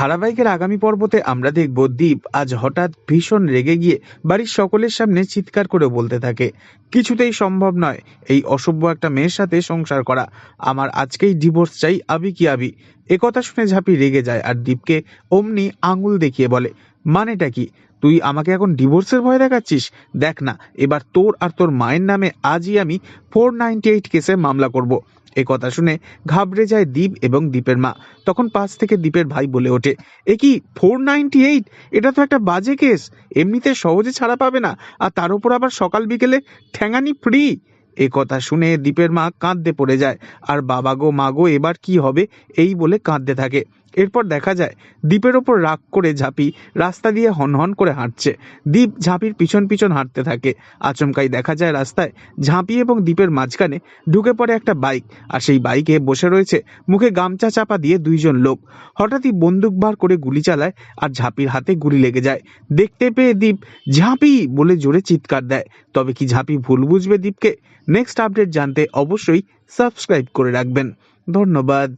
ধারাবাহিকের আগামী পর্বতে আমরা দেখব দীপ আজ হঠাৎ ভীষণ রেগে গিয়ে বাড়ির সকলের সামনে চিৎকার করে বলতে থাকে, কিছুতেই সম্ভব নয় এই অসভ্য একটা মেয়ের সাথে সংসার করা। আমার আজকেই ডিভোর্স চাই, আবি কি আবি? একথা শুনে ঝাঁপি রেগে যায় আর দীপকে অমনি আঙুল দেখিয়ে বলে মানেটা কি? তুই আমাকে এখন ডিভোর্সের ভয় দেখাচ্ছিস? দেখ না, এবার তোর আর তোর মায়ের নামে আজই আমি ফোর নাইনটি এইট কেসে মামলা করব। এ কথা শুনে ঘাবড়ে যায় দীপ এবং দীপের মা। তখন পাশ থেকে দীপের ভাই বলে ওঠে, এ কি ফোর নাইনটি এইট এটা তো একটা বাজে কেস এমনিতে সহজে ছাড়া পাবে না। আর তার উপর আবার সকাল বিকেলে ঠ্যাঙানি ফ্রি এ কথা শুনে দীপের মা কাঁদতে পড়ে যায়। আর বাবা গো, মা গো, এবার কি হবে? এই বলে কাঁদতে থাকে। এরপর দেখা যায়, দ্বীপের ওপর রাগ করে ঝাঁপি রাস্তা দিয়ে হনহন করে হাঁটছে। দ্বীপ ঝাঁপির পিছন পিছন হাঁটতে থাকে। আচমকাই দেখা যায় রাস্তায় ঝাঁপি এবং দ্বীপের মাঝখানে ঢুকে পড়ে একটা বাইক। আর সেই বাইকে বসে রয়েছে মুখে গামছা চাপা দিয়ে দুইজন লোক। হঠাৎই বন্দুক বার করে গুলি চালায় আর ঝাঁপির হাতে গুলি লেগে যায়। দেখতে পেয়ে দ্বীপ ঝাঁপি! বলে জোরে চিৎকার দেয়। তবে কি ঝাঁপি ভুল বুঝবে দ্বীপকে? নেক্সট আপডেট জানতে অবশ্যই সাবস্ক্রাইব করে রাখবেন। ধন্যবাদ।